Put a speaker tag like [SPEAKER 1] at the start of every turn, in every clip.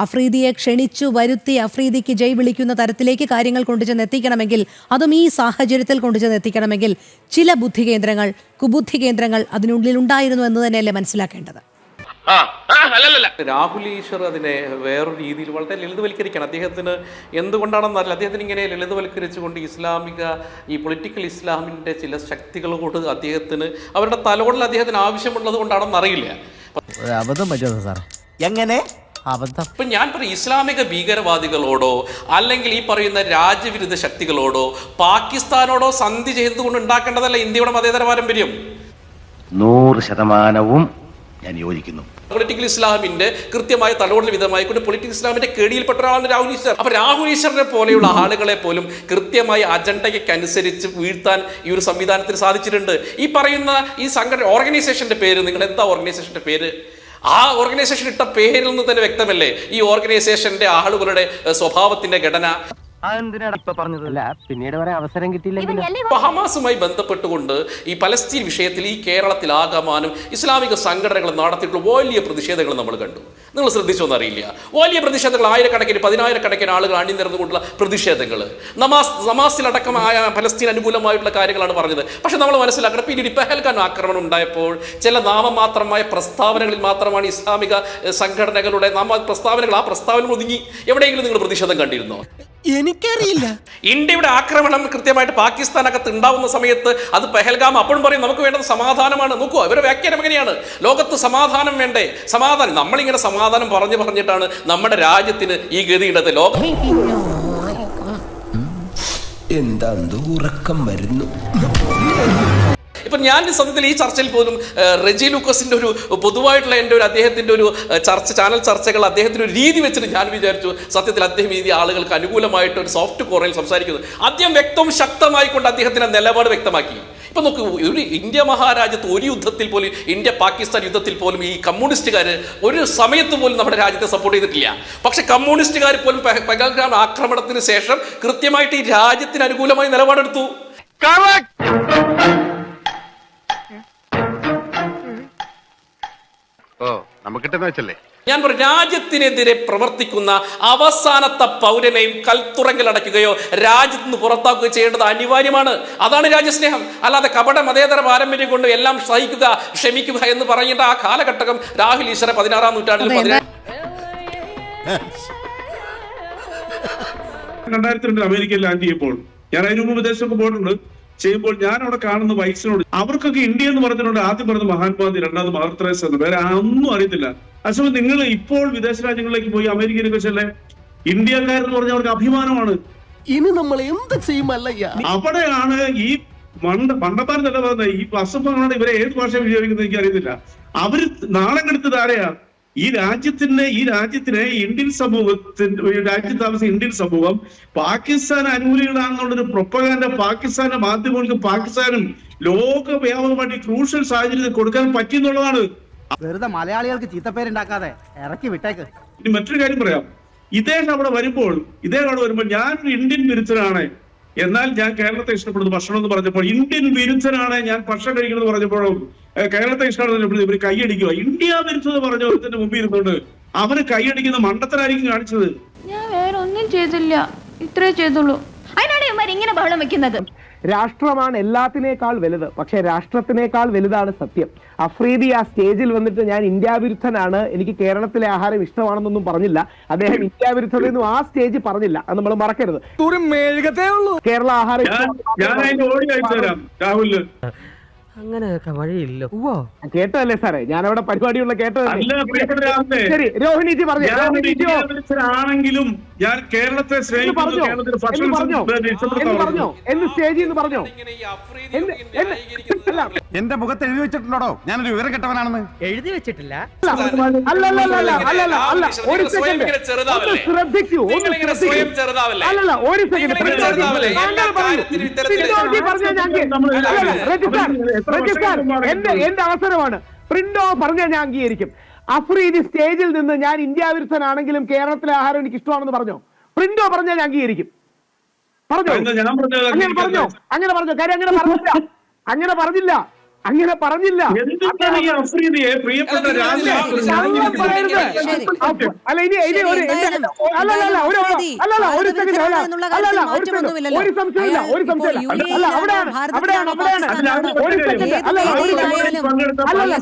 [SPEAKER 1] അഫ്രീദിയെ ക്ഷണിച്ചു വരുത്തി അഫ്രീദിക്ക് ജയ് വിളിക്കുന്ന തരത്തിലേക്ക് കാര്യങ്ങൾ കൊണ്ടുചെന്ന് എത്തിക്കണമെങ്കിൽ അതും ഈ സാഹചര്യത്തിൽ കൊണ്ടുചെന്ന് എത്തിക്കണമെങ്കിൽ ചില ബുദ്ധി കേന്ദ്രങ്ങൾ കുബുദ്ധി കേന്ദ്രങ്ങൾ അതിനുള്ളിൽ ഉണ്ടായിരുന്നു എന്ന് തന്നെയല്ലേ മനസ്സിലാക്കേണ്ടത്.
[SPEAKER 2] ആ ആ, അല്ലല്ലല്ല.
[SPEAKER 3] രാഹുൽ ഈശ്വർ അതിനെ വേറൊരു രീതിയിൽ വളരെ ലളിതവൽക്കരിക്കണം അദ്ദേഹത്തിന് എന്തുകൊണ്ടാണെന്നറിയില്ല. അദ്ദേഹത്തിന് ഇങ്ങനെ ലളിതവൽക്കരിച്ചുകൊണ്ട് ഇസ്ലാമിക ഈ പൊളിറ്റിക്കൽ ഇസ്ലാമിന്റെ ചില ശക്തികളോട് അദ്ദേഹത്തിന് അവരുടെ തലോടൽ അദ്ദേഹത്തിന് ആവശ്യമുള്ളത് കൊണ്ടാണെന്നറിയില്ല.
[SPEAKER 4] എങ്ങനെ?
[SPEAKER 5] അബദ്ധം.
[SPEAKER 3] ഇപ്പം ഞാൻ പറയും ഇസ്ലാമിക ഭീകരവാദികളോടോ അല്ലെങ്കിൽ ഈ പറയുന്ന രാജ്യവിരുദ്ധ ശക്തികളോടോ പാകിസ്ഥാനോടോ സന്ധി ചെയ്തുകൊണ്ട് ഉണ്ടാക്കേണ്ടതല്ല ഇന്ത്യയുടെ മതേതര പാരമ്പര്യം.
[SPEAKER 6] നൂറ് ശതമാനവും ഞാൻ യോജിക്കുന്നു.
[SPEAKER 3] പൊളിറ്റിക്കൽ ഇസ്ലാമിന്റെ കൃത്യമായ തലോടൽ വിധമായി കൊണ്ട് പൊളിറ്റിക്കൽ ഇസ്ലാമിന്റെ കേടിയിൽപ്പെട്ട ഒരാളാണ് രാഹുൽ ഈശ്വർ. അപ്പൊ രാഹുൽ ഈശ്വറിനെ പോലെയുള്ള ആളുകളെ പോലും കൃത്യമായ അജണ്ടയ്ക്ക് അനുസരിച്ച് വീഴ്ത്താൻ ഈ ഒരു സംവിധാനത്തിന് സാധിച്ചിട്ടുണ്ട്. ഈ പറയുന്ന ഈ സംഘടന ഓർഗനൈസേഷന്റെ പേര് നിങ്ങൾ എന്താ ഓർഗനൈസേഷന്റെ പേര്? ആ ഓർഗനൈസേഷൻ ഇട്ട പേരിൽ നിന്ന് തന്നെ വ്യക്തമല്ലേ? ഈ ഓർഗനൈസേഷന്റെ ആളുകളുടെ സ്വഭാവത്തിന്റെ ഘടന?
[SPEAKER 5] പിന്നീട് വരെ അവസരം കിട്ടിയില്ലെങ്കിൽ
[SPEAKER 3] ഹമാസുമായി ബന്ധപ്പെട്ടുകൊണ്ട് ഈ പലസ്തീൻ വിഷയത്തിൽ ഈ കേരളത്തിൽ ആകമാനം ഇസ്ലാമിക സംഘടനകൾ നടത്തിയിട്ടുള്ള വലിയ പ്രതിഷേധങ്ങൾ നമ്മൾ കണ്ടു. നിങ്ങൾ ശ്രദ്ധിച്ചോന്ന് അറിയില്ല. വലിയ പ്രതിഷേധങ്ങൾ ആയിരക്കണക്കിന് പതിനായിരക്കണക്കിന് ആളുകൾ അണിനിരന്നുകൊണ്ടുള്ള പ്രതിഷേധങ്ങൾ. നമാസ് നമാസിലടക്കം ആയ പലസ്തീൻ അനുകൂലമായിട്ടുള്ള കാര്യങ്ങളാണ് പറഞ്ഞത്. പക്ഷെ നമ്മൾ മനസ്സിലാക്കണം പിന്നീട് പെഹൽഖാൻ ആക്രമണം ഉണ്ടായപ്പോൾ ചില നാമമാത്രമായ പ്രസ്താവനകളിൽ മാത്രമാണ് ഇസ്ലാമിക സംഘടനകളുടെ നാമ പ്രസ്താവനകൾ ആ പ്രസ്താവന ഒതുങ്ങി. എവിടെയെങ്കിലും നിങ്ങൾ പ്രതിഷേധം കണ്ടിരുന്നോ?
[SPEAKER 4] എനിക്കറിയില്ല.
[SPEAKER 3] ഇന്ത്യയുടെ ആക്രമണം കൃത്യമായിട്ട് പാകിസ്ഥാനകത്ത് ഉണ്ടാവുന്ന സമയത്ത് അത് പെഹൽഗാം അപ്പോഴും പറയും നമുക്ക് വേണ്ടത് സമാധാനമാണ്. നോക്കൂ ഇവരുടെ വ്യാഖ്യാനം എങ്ങനെയാണ് ലോകത്ത് സമാധാനം വേണ്ടേ? സമാധാനം. നമ്മളിങ്ങനെ സമാധാനം പറഞ്ഞു പറഞ്ഞിട്ടാണ് നമ്മുടെ രാജ്യത്തിന് ഈ ഗതിയുള്ളത്. ലോകം
[SPEAKER 4] എന്താ ഉറക്കം വരുന്നു?
[SPEAKER 3] ഇപ്പൊ ഞാൻ സത്യത്തിൽ ഈ ചർച്ചയിൽ പോലും റെജി ലൂക്കസിന്റെ ഒരു പൊതുവായിട്ടുള്ള എന്റെ ഒരു അദ്ദേഹത്തിന്റെ ഒരു ചർച്ച ചാനൽ ചർച്ചകൾ അദ്ദേഹത്തിന്റെ ഒരു രീതി വെച്ചിട്ട് ഞാൻ വിചാരിച്ചു സത്യത്തിൽ അദ്ദേഹം ഈ ആളുകൾക്ക് അനുകൂലമായിട്ട് ഒരു സോഫ്റ്റ് കോറയിൽ സംസാരിക്കുന്നത്. അദ്ദേഹം വ്യക്തവും ശക്തമായിക്കൊണ്ട് അദ്ദേഹത്തിന്റെ നിലപാട് വ്യക്തമാക്കി. ഇപ്പം നോക്ക് ഒരു ഇന്ത്യ മഹാരാജ്യത്ത് ഒരു യുദ്ധത്തിൽ പോലും ഇന്ത്യ പാകിസ്ഥാൻ യുദ്ധത്തിൽ പോലും ഈ കമ്മ്യൂണിസ്റ്റുകാർ ഒരു സമയത്ത് പോലും നമ്മുടെ രാജ്യത്തെ സപ്പോർട്ട് ചെയ്തിട്ടില്ല. പക്ഷേ കമ്മ്യൂണിസ്റ്റുകാർ പോലും പെഹ- പെഹൽഗാം ആക്രമണത്തിന് ശേഷം കൃത്യമായിട്ട് ഈ രാജ്യത്തിന് അനുകൂലമായി നിലപാടെടുത്തു.
[SPEAKER 2] ഓ നമുക്കിട്ടെന്ന് വെച്ചല്ലേ?
[SPEAKER 3] ഞാൻ പറയും രാജ്യത്തിനെതിരെ പ്രവർത്തിക്കുന്ന അവസാനത്തെ പൗരനെയും കൽത്തുറങ്ങൽ അടയ്ക്കുകയോ രാജ്യത്ത് നിന്ന് പുറത്താക്കുകയോ ചെയ്യേണ്ടത് അനിവാര്യമാണ്. അതാണ് രാജ്യസ്നേഹം. അല്ലാതെ കപട മതേതര പാരമ്പര്യം കൊണ്ട് എല്ലാം സഹിക്കുക ക്ഷമിക്കുക എന്ന് പറയേണ്ട ആ കാലഘട്ടം രാഹുൽ ഈശ്വര പതിനാറാം നൂറ്റാണ്ടിൽ
[SPEAKER 7] രണ്ടായിരത്തി രണ്ടിൽ അമേരിക്കയിൽ ലാൻഡ് ചെയ്യുമ്പോൾ ഞാൻ അതിനു മുമ്പ് വിദേശത്തൊക്കെ പോയിട്ടുണ്ട്. ചെയ്യുമ്പോൾ ഞാൻ അവിടെ കാണുന്ന വൈസിനോട് അവർക്കൊക്കെ ഇന്ത്യ എന്ന് പറഞ്ഞിട്ടുണ്ട്. ആദ്യം പറഞ്ഞത് മഹാത്മാഗാന്ധി രണ്ടാമത് മദർ തെരേസ എന്ന് വേറെ ഒന്നും അറിയത്തില്ല. അതേസമയം നിങ്ങൾ ഇപ്പോൾ വിദേശ രാജ്യങ്ങളിലേക്ക് പോയി അമേരിക്കയിലൊക്കെ ചെല്ലേ. ഇന്ത്യക്കാരെന്ന് പറഞ്ഞ അവർക്ക് അഭിമാനമാണ്.
[SPEAKER 4] ഇനി നമ്മൾ എന്ത് ചെയ്യുമല്ലയ്യ?
[SPEAKER 7] അവിടെയാണ് ഈ മണ്ട മണ്ടന്മാരെന്നല്ല പറഞ്ഞത്. ഈ അസംഭവങ്ങളാണ് ഇവരെ ഏത് ഭാഷ വിനിയോഗിക്കുന്നത് എനിക്ക് അറിയത്തില്ല അവർ നാളെ കെടുത്തത് ആരെയാ? ഈ രാജ്യത്തിന് ഈ രാജ്യത്തിന് ഇന്ത്യൻ സമൂഹത്തിന് രാജ്യത്ത് താമസിക്കുന്ന ഇന്ത്യൻ സമൂഹം പാകിസ്ഥാൻ അനുകൂലികളാണെന്നുള്ളൊരു പ്രൊപ്പകാൻഡ പാകിസ്ഥാന്റെ മാധ്യമങ്ങൾക്ക് പാകിസ്ഥാനും ലോകവ്യാപകമായിട്ട് ക്രൂഷ്യൽ സാഹചര്യത്തിൽ കൊടുക്കാൻ പറ്റിയെന്നുള്ളതാണ്.
[SPEAKER 5] വെറുതെ മലയാളികൾക്ക് ചീത്തപ്പേരുണ്ടാക്കാതെ ഇറക്കി വിട്ടേക്ക്.
[SPEAKER 7] ഇനി മറ്റൊരു കാര്യം പറയാം. ഇദ്ദേഹം അവിടെ വരുമ്പോൾ ഇദ്ദേഹം അവിടെ വരുമ്പോൾ ഞാനൊരു ഇന്ത്യൻ വിരുദ്ധനാണ്. എന്നാൽ ഞാൻ കേരളത്തെ ഇഷ്ടപ്പെടുന്നു ഭക്ഷണം എന്ന് പറഞ്ഞപ്പോൾ ഇന്ത്യൻ വിരുദ്ധനാണ് ഞാൻ ഭക്ഷണം കഴിക്കുന്നത് പറഞ്ഞപ്പോഴും കേരളത്തെ ഇഷ്ടപ്പെടുന്ന ഇവർ കൈയടിക്കുക ഇന്ത്യ വിരുദ്ധത പറഞ്ഞ ഒരുത്തിന്റെ മുമ്പിൽ ഇരുന്നുകൊണ്ട് അവന് കൈയടിക്കുന്ന മണ്ടത്തരായിരിക്കും കാണിച്ചത്.
[SPEAKER 8] ഞാൻ വേറെ ഒന്നും ചെയ്തില്ല. ഇത്രേ ചെയ്തുള്ളൂ. അതിനാണ് ഇങ്ങനെ ബഹളം വെക്കുന്നത്.
[SPEAKER 9] രാഷ്ട്രമാണ് എല്ലാത്തിനേക്കാൾ വലുത്. പക്ഷെ രാഷ്ട്രത്തിനേക്കാൾ വലുതാണ് സത്യം. അഫ്രീദി ആ സ്റ്റേജിൽ വന്നിട്ട് ഞാൻ ഇന്ത്യ വിരുദ്ധനാണ് എനിക്ക് കേരളത്തിലെ ആഹാരം ഇഷ്ടമാണെന്നൊന്നും പറഞ്ഞില്ല. അദ്ദേഹം ഇന്ത്യ വിരുദ്ധതയെന്നും ആ സ്റ്റേജ് പറഞ്ഞില്ല. അത് നമ്മൾ മറക്കരുത്. കേരള ആഹാരം
[SPEAKER 7] ഞാൻ
[SPEAKER 5] വഴിയില്ലോ
[SPEAKER 9] കേട്ടതല്ലേ സാറേ ഞാൻ അവിടെ പരിപാടിയുള്ള
[SPEAKER 7] അല്ല
[SPEAKER 9] കേട്ടതല്ലേ ശരി രോഹിണിജി പറഞ്ഞു രോഹിണിജിയോ
[SPEAKER 7] ഞാൻ കേരളത്തെ
[SPEAKER 9] പറഞ്ഞോ എന്ന്
[SPEAKER 7] ഭക്ഷണം
[SPEAKER 9] എന്ന് പറഞ്ഞോ എന്ന് സ്റ്റേജിൽ നിന്ന് പറഞ്ഞോ
[SPEAKER 6] എന്റെ മുഖത്ത് എഴുതി വെച്ചിട്ടുണ്ടോ ഞാനൊരു വിവരം കെട്ടവനാണെന്ന്.
[SPEAKER 5] എഴുതി വെച്ചിട്ടില്ല?
[SPEAKER 9] ശ്രദ്ധിക്കൂ എന്റെ എന്റെ അവസരമാണ്. പ്രിന്റോ പറഞ്ഞാൽ ഞാൻ അംഗീകരിക്കും. അഫ്രീദി സ്റ്റേജിൽ നിന്ന് ഞാൻ ഇന്ത്യ വിരുദ്ധനാണെങ്കിലും കേരളത്തിലെ ആഹാരം എനിക്ക് ഇഷ്ടമാണെന്ന് പറഞ്ഞോ? പ്രിന്റോ പറഞ്ഞാൽ ഞാൻ അംഗീകരിക്കും. പറഞ്ഞോ? അങ്ങനെ പറഞ്ഞോ? അങ്ങനെ പറഞ്ഞോ? കാര്യം അങ്ങനെ പറഞ്ഞില്ല. അങ്ങനെ പറഞ്ഞില്ല. അങ്ങനെ പറഞ്ഞില്ല
[SPEAKER 3] അല്ല,
[SPEAKER 9] ഇനി ഇനി ഒരു
[SPEAKER 1] അല്ലല്ല
[SPEAKER 9] അല്ല അല്ല അല്ല ഒരു
[SPEAKER 1] അഫ്രീദി,
[SPEAKER 9] അല്ല അല്ല ഒരു സെക്കൻഡ് അല്ല
[SPEAKER 1] ഭാരതവിരുദ്ധനാണ് എന്നുള്ള
[SPEAKER 9] അല്ല അല്ല
[SPEAKER 1] കാര്യത്തിൽ
[SPEAKER 9] ഒരു. ഒരു സംശയമില്ല ഒരു സംശയമില്ല അല്ല അവിടെയാണ് അവിടെയാണ് ഒരു സെക്കൻഡ് അല്ല ഒരു സെക്കൻഡ് അല്ലല്ല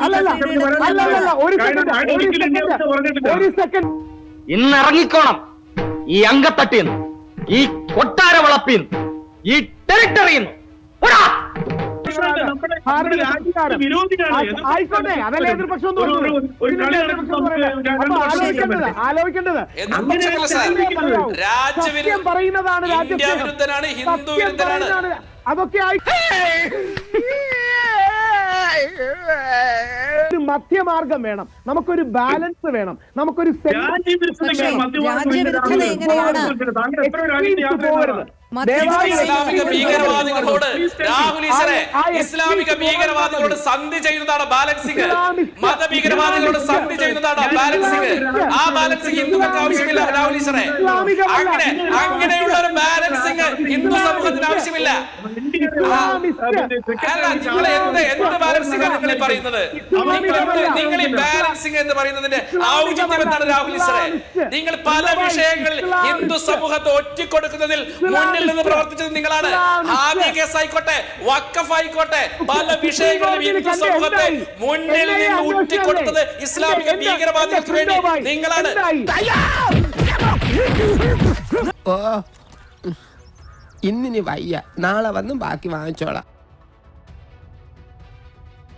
[SPEAKER 9] അല്ലല്ല അല്ലല്ല ഒരു സെക്കൻഡ് ഒരു സെക്കൻഡ് ഒരു സെക്കൻഡ്
[SPEAKER 5] ഇന്ന് ഇറങ്ങിക്കോണം ഈ അങ്കത്തട്ടിന്ന് ഈ കൊട്ടാര വളപ്പിന്ന് ഈ ടെറിട്ടറിന്ന്
[SPEAKER 7] നമ്മുടെ
[SPEAKER 9] ആയിക്കോട്ടെ അതല്ല എതിർപക്ഷം ആലോചിക്കേണ്ടത് ആലോചിക്കേണ്ടത്. സത്യം പറയുന്നതാണ്
[SPEAKER 3] ഇന്ത്യ
[SPEAKER 9] രാജ്യസ്നേഹം.
[SPEAKER 3] വിരുദ്ധനാണ്, ഹിന്ദു വിരുദ്ധനാണ്.
[SPEAKER 9] അതൊക്കെ ആയി ഒരു മധ്യമാർഗം വേണം. നമുക്കൊരു ബാലൻസ് വേണം. നമുക്കൊരു
[SPEAKER 7] രാജ്യവിരുദ്ധതയ്ക്ക്
[SPEAKER 3] ഇസ്ലാമിക ഭീകരവാദികളോട് രാഹുൽ ഈശ്വരെ ഇസ്ലാമിക ഭീകരവാദികളോട് സന്ധി ചെയ്യുന്നതാണ് ബാലൻസിംഗ്. മതഭീകരവാദികളോട് സന്ധി ചെയ്യുന്നതാണ് ബാലൻസിംഗ്. ആ ബാലൻസിംഗ് ഹിന്ദുക്കൾക്ക് ആവശ്യമില്ല രാഹുൽ ഈശ്വരെ അങ്ങനെ അങ്ങനെയുള്ള ഒരു ബാലൻസിംഗ് ഹിന്ദു സമൂഹത്തിന് ആവശ്യമില്ല. അല്ല നിങ്ങൾ എന്ത് എന്ത് ബാലൻസിംഗ് ആണ് നിങ്ങൾ പറയുന്നത് നിങ്ങൾ ഈ ബാലൻസിംഗ് എന്ന് പറയുന്നതിന്റെ ഔചിത്യം എന്താണ് രാഹുൽ ഈശ്വരെ നിങ്ങൾ പല വിഷയങ്ങളിൽ ഹിന്ദു സമൂഹത്തെ ഒറ്റിക്കൊടുക്കുന്നതിൽ മുന്നിൽ നിന്ന് പ്രവർത്തിച്ചത് നിങ്ങളാണ്. ആദ്യ കേസ് ആയിക്കോട്ടെ വക്കഫ് ആയിക്കോട്ടെ പല വിഷയങ്ങളിലും ഹിന്ദു സമൂഹത്തെ മുന്നിൽ നിന്ന് ഒറ്റിക്കൊടുത്തത് ഇസ്ലാമിക ഭീകരവാദികൾക്ക് വേണ്ടി നിങ്ങളാണ്.
[SPEAKER 4] ഇന്നിനി വയ്യ. നാളെ വന്നും ബാക്കി വാങ്ങിച്ചോളാം.